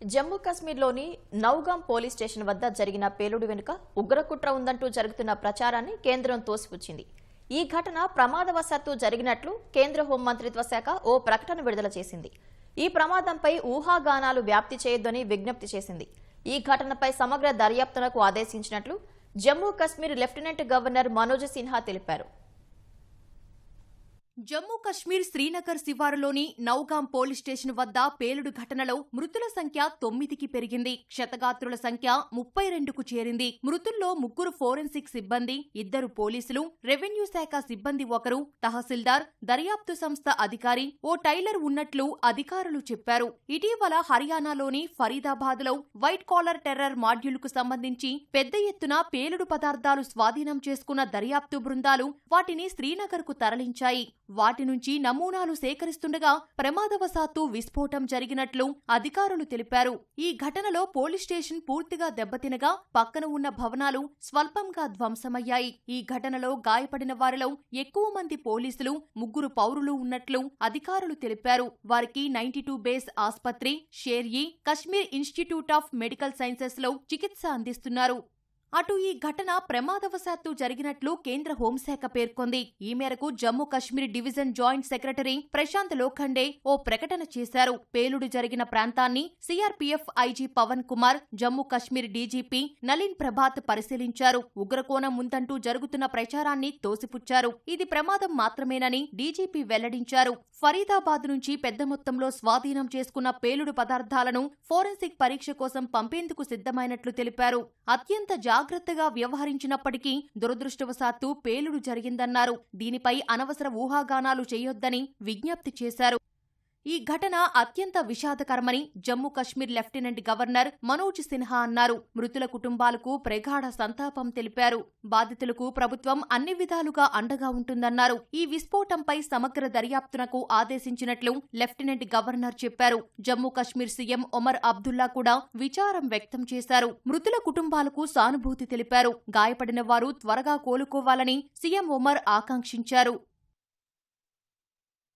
జమ్మూ కాశ్మీర్లోని Nowgam police station వద్ద జరిగిన పేలుడు వెనుక ఉగ్రకుట్ర ఉందంటూ జరుగుతున్న ప్రచారాన్ని కేంద్రం తోసిపుచ్చింది. ఈ ఘటన ప్రమాదవశాత్తు జరిగినట్లు కేంద్ర హోంమంత్రిత్వ శాఖ ఓ ప్రకటన విడుదల చేసింది. ఈ ప్రమాదంపై ఊహాగానాలు వ్యాప్తి చేయొద్దని విజ్ఞప్తి చేసింది. ఈ ఘటనపై సమగ్ర దర్యాప్తునకు ఆదేశించినట్లు జమ్మూ కాశ్మీర్ లెఫ్టినెంట్ గవర్నర్ మనోజ్ సిన్హా తెలిపారు. జమ్మూ కశ్మీర్ శ్రీనగర్ శివారులోని నౌగాం పోలీస్ స్టేషన్ వద్ద పేలుడు ఘటనలో మృతుల సంఖ్య తొమ్మిదికి పెరిగింది. క్షతగాత్రుల సంఖ్య ముప్పై రెండుకు చేరింది. మృతుల్లో ముగ్గురు ఫోరెన్సిక్ సిబ్బంది ఇద్దరు పోలీసులు రెవెన్యూ శాఖ సిబ్బంది ఒకరు తహసీల్దార్ దర్యాప్తు సంస్థ అధికారి ఓ టైలర్ ఉన్నట్లు అధికారులు చెప్పారు. ఇటీవల హర్యానాలోని ఫరీదాబాద్లో వైట్ కాలర్ టెర్రర్ మాడ్యూల్కు సంబంధించి పెద్ద ఎత్తున పేలుడు పదార్థాలు స్వాధీనం చేసుకున్న దర్యాప్తు బృందాలు వాటిని శ్రీనగర్కు తరలించాయి. వాటి నుంచి నమూనాలు సేకరిస్తుండగా ప్రమాదవశాత్తు విస్ఫోటం జరిగినట్లు అధికారులు తెలిపారు. ఈ ఘటనలో పోలీస్ స్టేషన్ పూర్తిగా దెబ్బతినగా పక్కన ఉన్న భవనాలు స్వల్పంగా ధ్వంసమయ్యాయి. ఈ ఘటనలో గాయపడిన వారిలో ఎక్కువ మంది పోలీసులు ముగ్గురు పౌరులు ఉన్నట్లు అధికారులు తెలిపారు. వారికి నైన్టీ టూ బేస్ ఆస్పత్రి Sheri Kashmir institute of medical సైన్సెస్లో చికిత్స అందిస్తున్నారు. అటు ఈ ఘటన ప్రమాదవశాత్తు జరిగినట్లు కేంద్ర హోంశాఖ పేర్కొంది. ఈ మేరకు Jammu Kashmir division joint secretary Prashant Lokhande ఓ ప్రకటన చేశారు. పేలుడు జరిగిన ప్రాంతాన్ని CRPF IG Pavan Kumar Jammu Kashmir DGP Nalin Prabhat పరిశీలించారు. ఉగ్రకోణం ఉందంటూ జరుగుతున్న ప్రచారాన్ని తోసిపుచ్చారు. ఇది ప్రమాదం మాత్రమేనని డీజీపీ వెల్లడించారు. ఫరీదాబాద్ నుంచి పెద్ద మొత్తంలో స్వాధీనం చేసుకున్న పేలుడు పదార్థాలను ఫోరెన్సిక్ పరీక్ష కోసం పంపేందుకు సిద్ధమైనట్లు తెలిపారు. అత్యంత జాగ్రత్తగా వ్యవహరించినప్పటికీ దురదృష్టవశాత్తు పేలుడు జరిగిందన్నారు. దీనిపై అనవసర ఊహాగానాలు చేయొద్దని విజ్ఞప్తి చేశారు. ఈ ఘటన అత్యంత విషాదకరమని జమ్మూ కశ్మీర్ లెఫ్టినెంట్ గవర్నర్ మనోజ్ సిన్హా అన్నారు. మృతుల కుటుంబాలకు ప్రగాఢ సంతాపం తెలిపారు. బాధితులకు ప్రభుత్వం అన్ని విధాలుగా అండగా ఉంటుందన్నారు. ఈ విస్ఫోటంపై సమగ్ర దర్యాప్తునకు ఆదేశించినట్లు లెఫ్టినెంట్ గవర్నర్ చెప్పారు. జమ్మూ కశ్మీర్ సీఎం ఒమర్ అబ్దుల్లా కూడా విచారం వ్యక్తం చేశారు. మృతుల కుటుంబాలకు సానుభూతి తెలిపారు. గాయపడిన వారు త్వరగా కోలుకోవాలని సీఎం ఒమర్ ఆకాంక్షించారు.